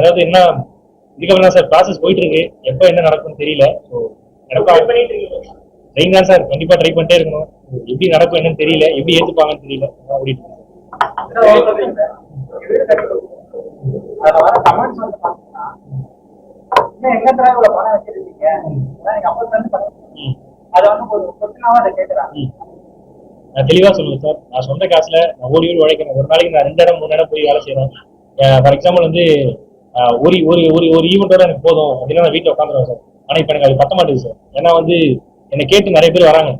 அதாவது என்ன இதுக்கப்புறம் தான் சார் ப்ராசஸ் போயிட்டு இருக்கு எப்போ என்ன நடக்கும்னு தெரியல. ஸோ நடக்கும் ட்ரை தான் சார் கண்டிப்பா ட்ரை பண்ணிட்டே இருக்கணும். எப்படி நடக்கும் என்னன்னு தெரியல. எப்படி ஏத்துப்பாங்கன்னு தெரியல. ஓடிட்டு. நான் தெளிவா சொல்லுவேன் சார் நான் சொந்த காசுல நான் ஓடி ஓடி உழைக்கிறேன். ஒரு நாளைக்கு நான் ரெண்டு இடம் மூணு இடம் போய் வேலை செய்யறேன் ஃபார் எக்ஸாம்பிள் வந்து ஒரு ஒரு ஒரு ஒரு ஈவெண்ட்டோட எனக்கு போதும். அப்படின்னா நான் வீட்டில் உட்காந்துருவேன் சார். ஆனா இப்போ எனக்கு அது பத்த மாட்டேங்குது சார். ஏன்னா வந்து என்னை கேட்டு நிறைய பேர் வராங்க.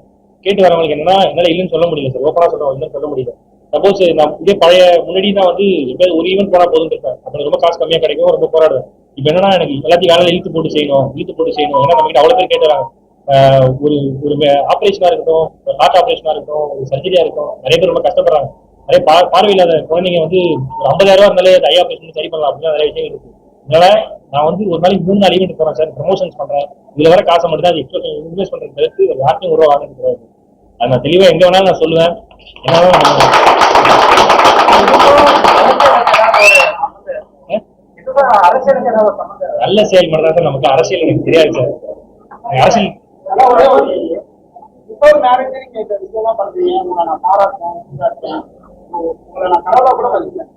கேட்டு வரவங்களுக்கு என்னன்னா என்னால இல்லைன்னு சொல்ல முடியல சார். ஓப்பனா சொல்றேன். இல்லைன்னு சொல்ல முடியல. சப்போஸ் நான் இதே பழைய முன்னாடி தான் வந்து எப்பயாவது ஒரு ஈவெண்ட் போனா போதும் இருப்பேன். அப்ப ரொம்ப காசு கம்மியா கிடைக்கும். ரொம்ப போராடுவேன். இப்போ என்னன்னா எனக்கு எல்லாத்தையும் காலையில இழுத்து போட்டு செய்யணும். இழுத்து போட்டு செய்யணும். ஏன்னா நம்ம கிட்ட அவ்வளவு பேர் கேட்டுறாங்க. ஒரு ஒரு ஆப்ரேஷனாக இருக்கட்டும் ஹார்ட் ஆப்ரேஷனாக இருக்கட்டும் ஒரு சர்ஜரியா இருக்கட்டும். நிறைய பேர் ரொம்ப கஷ்டப்படுறாங்க. நிறைய பா பார்வையில்லாத குழந்தைங்க வந்து ஒரு ஐம்பதாயிரம் ரூபா இருந்தாலே அது ஐயா பேசி சரி பண்ணலாம் அப்படின்னு நிறைய விஷயம் இருக்கு. அதனால நான் வந்து ஒரு நாளைக்கு மூணு நாள் ஈவெண்ட் போறேன் சார். ப்ரமோஷன்ஸ் பண்றேன். இதுல வர காசை மட்டும் தான் அது இன்வெஸ்ட் பண்றது தவிர்த்து யாருக்கும் ஒரு ரூபா கிடையாது. அது நான் தெளிவா எங்க வேணாலும் நான் சொல்லுவேன். என்ன இதுக்கும் நல்ல செயல் தான் சார். நமக்கு அரசியல் எனக்கு தெரியாது சார். அரசியல் இப்போ மேரேஜ் நீங்க பண்றீங்க, நான் பாராட்டுறேன்,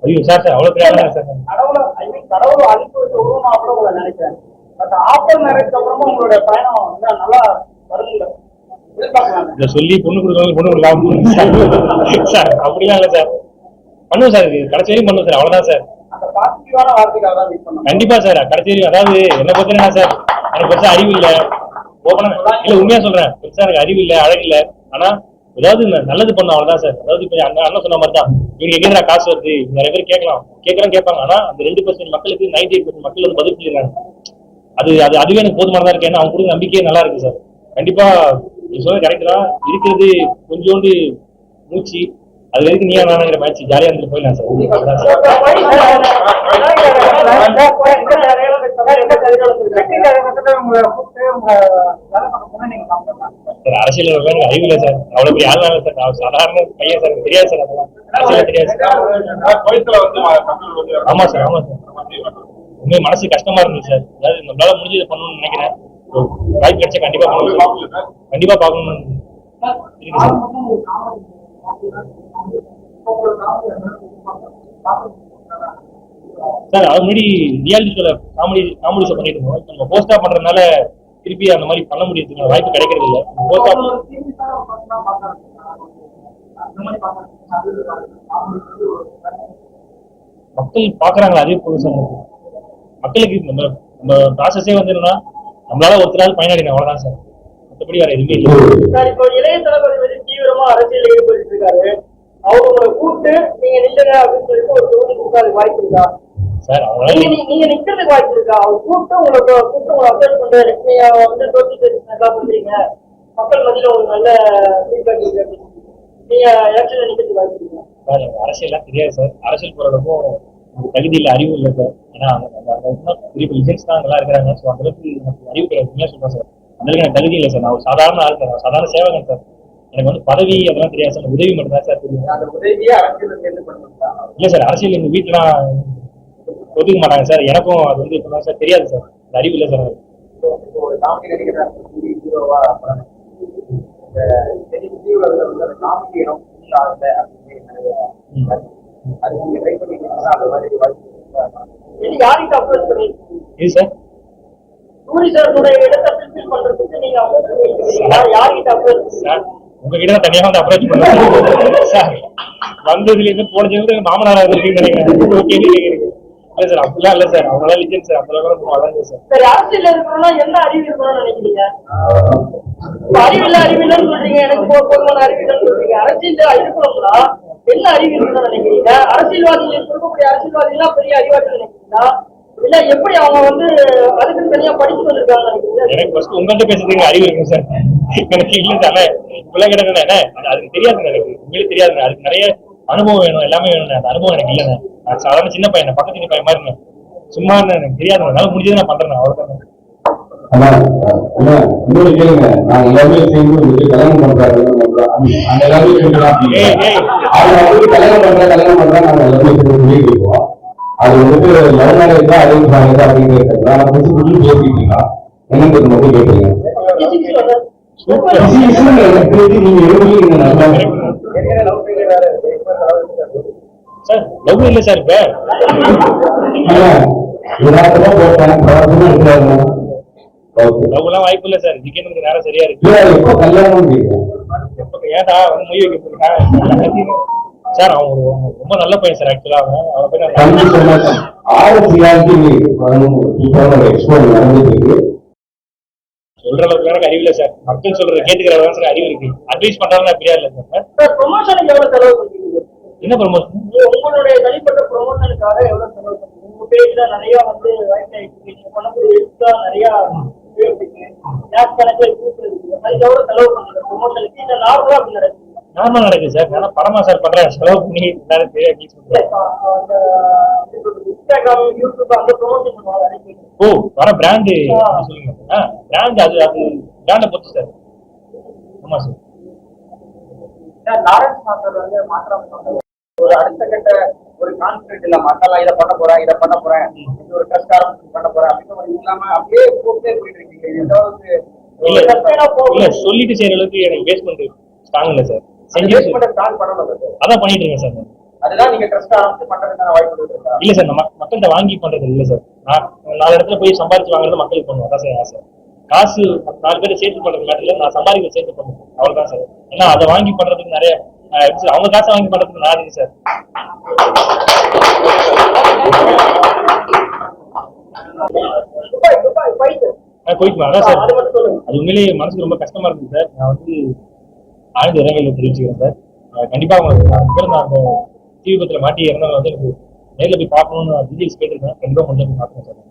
ஐயோ சார் சார் அவ்வளவு பெரிய சார் நான். கடவுளை I mean, கடவுளை அனுப்பி வச்ச உருவமா கூட உங்களை நினைக்கிறேன். பட் ஆஃப்டர் மேரேஜ் அப்புறமா உங்களுடைய பயணம் வந்து நல்லா வருங்க எதிர்பார்க்கலாம் இதை சொல்லி பொண்ணு கொடுக்கறவங்க பொண்ணு கொடுக்கலாம் சார் அப்படிலாம் இல்லை சார் பண்ணுவோம் சார் கடைசி வரைக்கும் பண்ணுவோம் சார் அவ்வளவுதான் சார் கண்டிப்பா சார் கடைசி அதாவது என்ன பொறுத்தனா சார் எனக்கு பெருசா அறிவு இல்ல. ஓப்பனா இல்ல உண்மையா சொல்றேன். பெருசா எனக்கு அறிவு இல்ல அழகு இல்ல. ஆனா ஏதாவது நல்லது பண்ண அவ்வளவுதான் சார். அதாவது இப்போ அண்ணன் அண்ணன் சொன்ன மாதிரி தான் இவங்க எங்கேயா காசு வருது? நிறைய பேர் கேட்கலாம். கேட்கலாம் கேட்பாங்க. ஆனா அந்த ரெண்டு பர்சன்ட் மக்களுக்கு நைன்டி எயிட் பர்சன்ட் மக்கள் வந்து பதில் செய்யறாங்க அது அது அதுவே எனக்கு போதுமானதா இருக்கு. ஏன்னா அவங்க கூட நம்பிக்கையே நல்லா இருக்கு சார். கண்டிப்பா நீ சொல்ல கரெக்ட் தான். இருக்கிறது கொஞ்சோண்டு மூச்சு. அது வரைக்கும் நீ வேணாங்கிற மேட்ச் ஜாலியா இருந்து போயிடலாம் சார். அவ்வளவுதான் சார் அரசியல் எனக்கு அறிவு இல்லை சார். அவ்வளவு பெரிய ஆள் இல்லை சார். நான் சாதாரண பையன் சார். தெரியாது சார் அதெல்லாம். அரசியல் தெரியாது சார். ஆமா சார் ஆமா சார். உண்மை மனசு கஷ்டமா இருந்துச்சு சார். அதாவது நம்மளால முடிஞ்சதை பண்ணணும்னு நினைக்கிறேன். வாய்ப்பு கிடைச்சா கண்டிப்பா பண்ணணும். கண்டிப்பா பார்க்கணும் இருக்கு சார். சார் அது முன்னாடி ரியாலிட்டி ஷோல காமெடி காமெடி ஷோ பண்ணிட்டு இருந்தோம். நம்ம போஸ்டா பண்றதுனால திருப்பி அந்த மாதிரி பண்ண முடியறதுக்கு வாய்ப்பு கிடைக்கிறது இல்ல. போஸ்டா மக்கள் பாக்குறாங்களா அதே சார். நமக்கு. மக்களுக்கு நம்ம நம்ம ப்ராசஸே வந்து என்னன்னா நம்மளால ஒருத்தரால் பயனடைங்க அவ்வளவுதான் சார். மற்றபடி வேற எதுவுமே இல்லை. சார் இப்போ இளைய தளபதி வந்து தீவிரமா அரசியல் ஈடுபட்டு இருக்காரு. அவர் உங்களை கூப்பிட்டு நீங்க நில்லுங்க அப்படின்னு சொல்லிட்டு ஒரு தொகுதி கொடுக்காது வாய்ப்பு இருக்கா? சார் நீங்க நிக்கிறதுக்கு வாய்ப்பு இருக்கா? அவர் கூப்பிட்டு உங்களை கூ- கூப்பிட்டு உங்களை அப்டேட் பண்றாரு நீங்க வந்து பேசி நல்லா பண்றீங்க மக்கள் மத்தியில உங்களுக்கு நல்ல ஃபீட்பேக் இருக்கு அப்படின்னு நீங்க எலெக்ஷன்ல நிக்கிறதுக்கு வாய்ப்பு இருக்கா? சார் அரசியல்லாம் தெரியாது சார். அரசியல் போறதுக்கும் எனக்கு தகுதி இல்லை அறிவு இல்லை சார். ஏன்னா பெரிய லிஜெண்ட்ஸ் தான் நல்லா இருக்கிறாங்க. ஸோ அந்த அளவுக்கு எனக்கு அறிவு கிடையாது. உண்மையா சொல்றேன் சார். அந்த அளவுக்கு எனக்கு தகுதி இல்லை சார். நான் ஒரு சாதாரண ஆள் சார். சாதாரண சேவகன் சார். எனக்கு வந்து பதவி அதெல்லாம் தெரியாது சார். உதவி மட்டும் தான் சார் தெரியும். இல்லை சார். அரசியல் எங்க வீட்டுலாம் ஒதுக்க மாட்டாங்க சார். எனக்கும் அது வந்து எப்படின்னா சார் தெரியாது சார். அறிவு இல்லை சார். இப்போ அது சார்? உங்ககிட்ட தனியாக வந்து அப்ரோச் பண்ணுறேன் சார் வந்ததுல இருந்து போனதுல இருந்து மாமனார் இருக்குன்னு நினைக்கிறேன் கேள்வி கேட்குறீங்க இல்லை சார் அப்படிலாம் இல்லை சார். அவங்களாம் லிஜெண்ட் சார். அந்த அளவுக்கு வளர்ந்து சார். சரி அரசியல் இருக்கணும்னா என்ன அறிவு இருக்கணும்னு நினைக்கிறீங்க? இப்ப அறிவில்ல அறிவில்லன்னு சொல்றீங்க. எனக்கு போதுமான அறிவில்லன்னு சொல்றீங்க. அரசியல் இருக்கணும்னா என்ன அறிவு இருக்கணும்னு நினைக்கிறீங்க? அரசியல்வாதிகள் இருக்கக்கூடிய அரசியல்வாதிகள் பெரிய அறிவாற்றல் நினைக்கிறீங்களா? இல்ல எப்படி அவங்க வந்து அதுக்குன்னு தனியா படிச்சு நினைக்கிறீங்க? எனக்கு ஃபர்ஸ்ட் உங்கள்கிட்ட பேசுறதுக்கு அறிவு இருக்கும் சார். எனக்கு இல்லை கிடக்குண்ணே என்ன? அது- அதுக்கு தெரியாதுங்க எனக்கு. உண்மையிலே தெரியாதுங்க. அதுக்கு நிறைய அனுபவம் வேணும் எல்லாமே வேணும் அந்த அனுபவம் எனக்கு இல்லைண்ணே நான் சாதாரண சின்ன பையன் பக்கத்து சின்ன பையன் மாதிரி இருந்தேன். சும்மா இருந்தேன், எனக்கு தெரியாதுங்க என்னால முடிஞ்சதை நான் பண்றேன் அவ்வளவுதான் இன்னொரு கேளுங்க. சேர்ந்து உங்களுக்கு கல்யாணம் பண்றாரு. அந்த-. அவங்க வந்து கல்யாணம் பண்றேன், கல்யாணம் நாங்க சேர்ந்து இருக்கோம். அது வந்துட்டு லவ் மேரேஜ் தான் அரேஞ்ச் மேரேஜ் அப்படிங்கிறது நான் புதுசு புதுசு பேசிட்டு இருக்கான் என்னன்றது மட்டும் கேட்டுருங்க பிஸி பிஸின்னு எனக்கு தெரிஞ்சு நீங்க நல்லா ஏற்கனவே லவ் ஃபெயிலியர் வேற இருக்கு இப்ப லவ் இருக்கு சார் லவ் இல்ல சார் இப்ப. லவ் எல்லாம் வாய்ப்பு இல்ல சார் விக்கெண்டுக்கு நேரம் சரியா இருக்கு. ஏன்டா வந்து மொய் வைக்க சார் அவன் ரொம்ப நல்ல பையன் சார் ஆக்சுவலா அவன் சொல்ற அளவுக்கு எனக்கு அறிவு இல்ல சார். மக்கள் சொல்றத கேட்டுக்கிற சார் அறிவு இருக்கு. அட்வைஸ் பண்றவங்க அப்படியா இல்ல சார். என்ன ப்ரமோஷன் உங்களுடைய தனிப்பட்ட ப்ரொமோஷனுக்காக எவ்வளவு செலவு பண்ணுவீங்க? உங்க பேஜ்ல நிறைய வந்து நீங்க பண்ணக்கூடிய எழுத்தா நிறைய அதுக்கு எவ்வளவு செலவு பண்ணுங்க? ப்ரொமோஷனுக்கு இல்ல நார்மலா அப்படி நடக்குது. நார்மல் நடக்குது சார். ஆனா படமா சார் பண்றேன் செலவு பண்ணி எல்லாரும் யூடியூப் நிறைய பேர். ஓ வர பிராண்டு சொல்லுங்க. பிராண்ட் அது அது பிராண்டை பொறுத்து சார். ஆமா சார். லாரன்ஸ் மாஸ்டர் வந்து சொன்னது. ஒரு அடுத்த கட்ட ஒரு கான்பிடன்ட் இல்ல மக்கள் இதை பண்ண போறேன் இதை பண்ண போறேன் இது ஒரு ட்ரஸ்ட் ஆரம்பிச்சு பண்ண போறேன் அப்படின்னு ஒரு இல்லாம அப்படியே போட்டே போயிட்டு இருக்கீங்க. ஏதாவது இல்ல சொல்லிட்டு செய்யற அளவுக்கு எனக்கு பேஸ்மெண்ட் ஸ்ட்ராங் இல்ல சார் செஞ்சு ஸ்டார்ட் பண்ணணும் அதான் பண்ணிட்டு இருக்கேன் சார். அதுதான் நீங்க ட்ரஸ்ட் ஆரம்பிச்சு பண்றதுக்கான வாய்ப்பு இல்ல சார் நம்ம மக்கள்கிட்ட வாங்கி பண்றது இல்ல சார் நான் நாலு இடத்துல போய் சம்பாதிச்சு வாங்குறது மக்களுக்கு பண்ணுவோம். அதான் சார் ஆசை. காசு நாலு பேர் சேர்த்து பண்றது மேட்டர்ல நான் சம்பாதிக்க சேர்த்து பண்ணுவேன் அவ்வளவுதான் சார் ஏன்னா அதை வாங்கி பண்றதுக்கு நிறைய அவங்க காசை வாங்கி பண்றதுக்கு நல்லா இருக்கு சார். துபாய் அதான் சார். அது உண்மையிலேயே மனசுக்கு ரொம்ப கஷ்டமா இருக்கு சார். நான் வந்து ஆழ்ந்த இரங்கல் தெரிவிச்சுக்கிறேன் சார். கண்டிப்பா அவங்க நான் அந்த தீ விபத்துல மாட்டி இறந்தவங்க வந்து எனக்கு நேரில் போய் பார்க்கணும்னு டீடைல்ஸ் கேட்டிருக்கேன். கண்டிப்பா கொஞ்சம் பார்க்கணும் சார்.